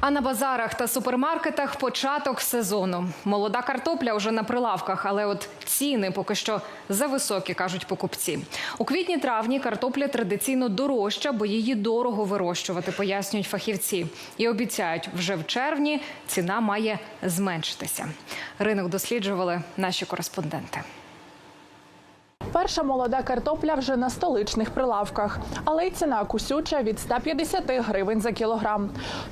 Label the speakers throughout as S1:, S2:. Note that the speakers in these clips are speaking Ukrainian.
S1: А на базарах та супермаркетах початок сезону. Молода картопля вже на прилавках, але от ціни поки що зависокі, кажуть покупці. У квітні-травні картопля традиційно дорожча, бо її дорого вирощувати, пояснюють фахівці. І обіцяють, вже в червні ціна має зменшитися. Ринок досліджували наші кореспонденти.
S2: Перша молода картопля вже на столичних прилавках, але й ціна кусюча від 150 гривень за кілограм.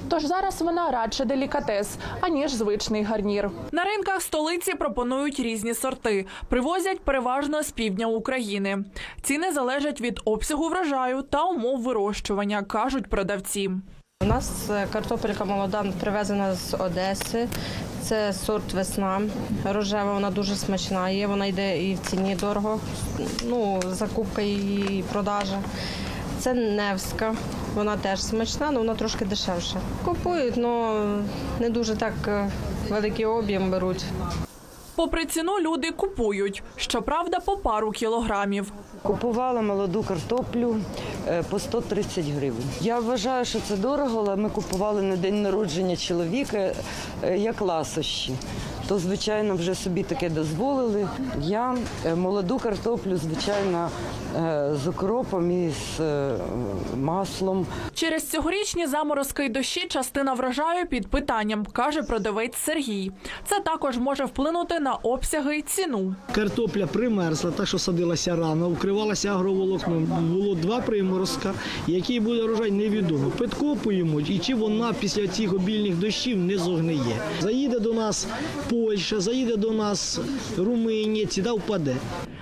S2: Тож зараз вона радше делікатес, аніж звичний гарнір. На ринках столиці пропонують різні сорти. Привозять переважно з півдня України. Ціни залежать від обсягу врожаю та умов вирощування, кажуть продавці.
S3: У нас е, картопелька молода привезена з Одеси. Це сорт весна. Рожева, вона дуже смачна є. Вона йде і в ціні дорого. Ну, закупка і продажа. Це Невська. Вона теж смачна, але вона трошки дешевша. Купують, але не дуже так е, великий об'єм беруть.
S2: Попри ціну, люди купують. Щоправда, по пару кілограмів.
S4: Купувала молоду картоплю е, по 130 гривень. Я вважаю, що це дорого, але ми купували на день народження чоловіка е, як ласощі. То, звичайно, вже собі таке дозволили. Я е, молоду картоплю, звичайно, е, з окропом і з е, маслом.
S2: Через цьогорічні заморозки й дощі частина врожаю під питанням, каже продавець Сергій. Це також може вплинути на обсяги й ціну.
S5: Картопля примерзла, так що садилася рано, вкривалася агроволокном. Було два приморозка. Який буде урожай, невідомо. Підкопуємо, і чи вона після цих обільних дощів не зогниє. Заїде до нас Польща, заїде до нас Румунія, ціна впаде.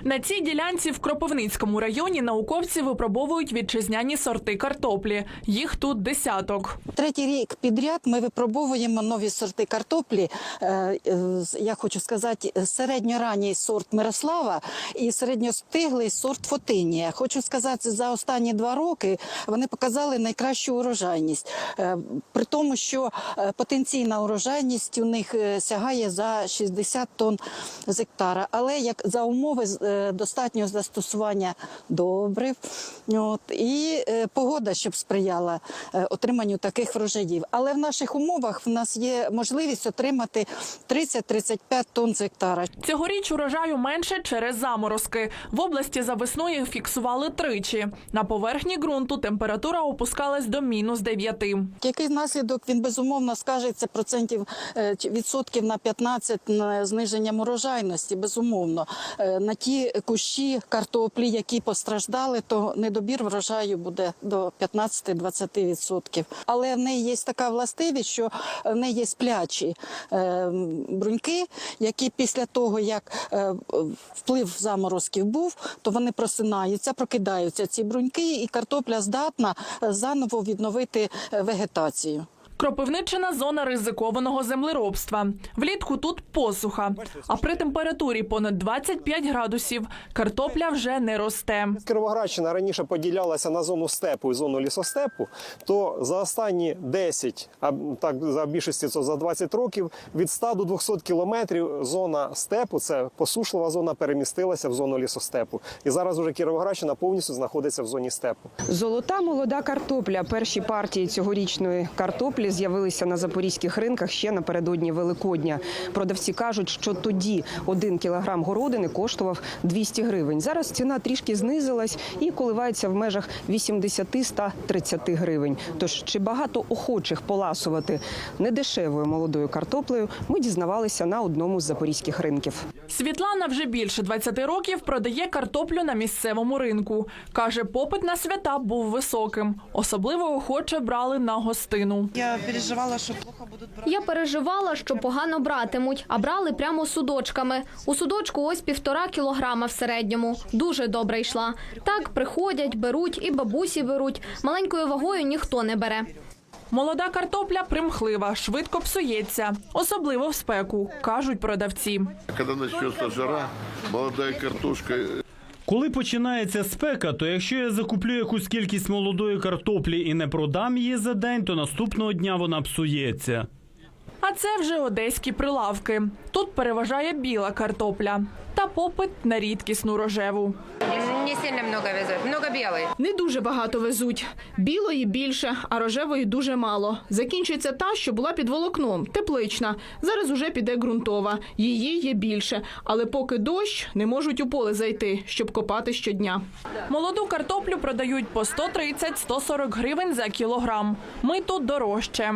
S2: На цій ділянці в Кропивницькому районі науковці випробовують вітчизняні сорти картоплі. Їх тут десяток.
S6: Третій рік підряд ми випробовуємо нові сорти картоплі. Е, е, Я хочу сказати, середньоранній сорт Мирослава і середньостиглий сорт Фотинія. Хочу сказати, за останні два роки вони показали найкращу урожайність. Е, При тому, що потенційна урожайність у них сягає за 60 тонн з гектара. Але як за умови е, застосування добрив от, і е, погода, щоб сприяла е, отриманню таких врожаїв. Але в наших умовах в нас є можливість отримати 30-35 тонн з гектара.
S2: Цьогоріч урожаю менше через заморозки. В області за весною фіксували тричі. На поверхні ґрунту температура опускалась до мінус 9.
S6: Який наслідок він безумовно скажеться процентів е, відсотків на 15 на зниженням урожайності, безумовно. На ті кущі картоплі, які постраждали, то недобір врожаю буде до 15-20 відсотків. Але в неї є така властивість, що в неї є сплячі е, бруньки, які після того, як е, вплив заморозків був, то вони просинаються, прокидаються ці бруньки, і картопля здатна е, заново відновити вегетацію.
S2: Кропивниччина зона ризикованого землеробства. Влітку тут посуха. А при температурі понад 25 градусів картопля вже не росте.
S7: Кіровоградщина раніше поділялася на зону степу і зону лісостепу, то за останні 10, а так за більшості це за 20 років, від 100 до 200 кілометрів зона степу, це посушлива зона, перемістилася в зону лісостепу. І зараз уже Кіровоградщина повністю знаходиться в зоні степу.
S8: Золота молода картопля. Перші партії цьогорічної картоплі з'явилися на запорізьких ринках ще напередодні Великодня. Продавці кажуть, що тоді один кілограм городини коштував 200 гривень. Зараз ціна трішки знизилась і коливається в межах 80-130 гривень. Тож чи багато охочих поласувати недешевою молодою картоплею, ми дізнавалися на одному з запорізьких ринків.
S2: Світлана вже більше 20 років продає картоплю на місцевому ринку. Каже, попит на свята був високим. Особливо охоче брали на гостину.
S9: Я переживала, що плохо будуть брати.
S10: Я переживала, що погано братимуть, а брали прямо судочками. У судочку ось півтора кілограма в середньому. Дуже добре йшла. Так приходять, беруть і бабусі беруть. Маленькою вагою ніхто не бере.
S2: Молода картопля примхлива, швидко псується, особливо в спеку, кажуть продавці.
S11: Когда начнется жара, молодая картошка
S12: Коли починається спека, то якщо я закуплю якусь кількість молодої картоплі і не продам її за день, то наступного дня вона псується.
S2: А це вже одеські прилавки. Тут переважає біла картопля та попит на рідкісну рожеву.
S9: Не сильно много везет. Много белой.
S2: Не дуже багато везуть. Білої більше, а рожевої дуже мало. Закінчиться та, що була під волокном, теплична. Зараз уже піде ґрунтова. Її є більше, але поки дощ, не можуть у поле зайти, щоб копати щодня. Молоду картоплю продають по 130-140 гривень за кілограм. Ми тут дорожче.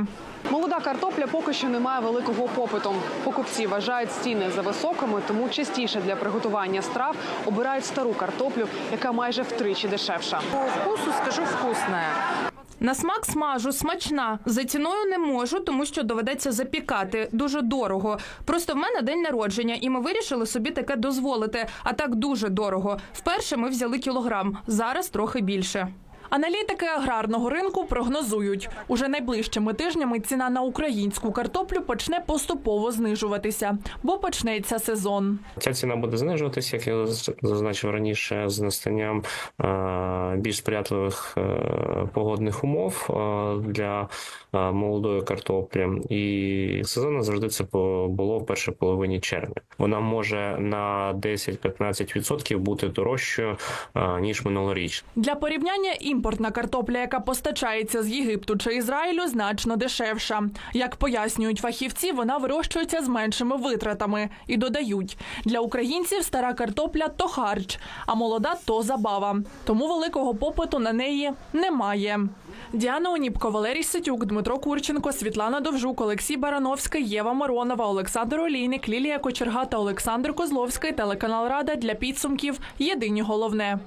S13: Молода картопля поки що не має великого попиту. Покупці вважають ціни за високими, тому частіше для приготування страв обирають стару картоплю, яка майже втричі дешевша.
S9: По вкусу скажу вкусне.
S2: На смак смажу смачна. За ціною не можу, тому що доведеться запікати дуже дорого. Просто в мене день народження, і ми вирішили собі таке дозволити. А так дуже дорого. Вперше ми взяли кілограм, зараз трохи більше. Аналітики аграрного ринку прогнозують, уже найближчими тижнями ціна на українську картоплю почне поступово знижуватися, бо почнеться сезон.
S14: Ця ціна буде знижуватися, як я зазначив раніше, з настанням е, більш сприятливих е, погодних умов е, для молодої картоплі. І сезонно завжди це було в першій половині червня. Вона може на 10-15% бути дорожчою ніж минулоріч.
S2: Для порівняння імпортна картопля, яка постачається з Єгипту чи Ізраїлю, значно дешевша. Як пояснюють фахівці, вона вирощується з меншими витратами і додають для українців стара картопля то харч, а молода то забава. Тому великого попиту на неї немає. Діана Оніпко, Валерій Ситюк, Дмитро Курченко, Світлана Довжук, Олексій Барановська, Єва Миронова, Олександр Олійник, Лілія Кочерга та Олександр Козловський. Телеканал Рада для підсумків. Єдині головне.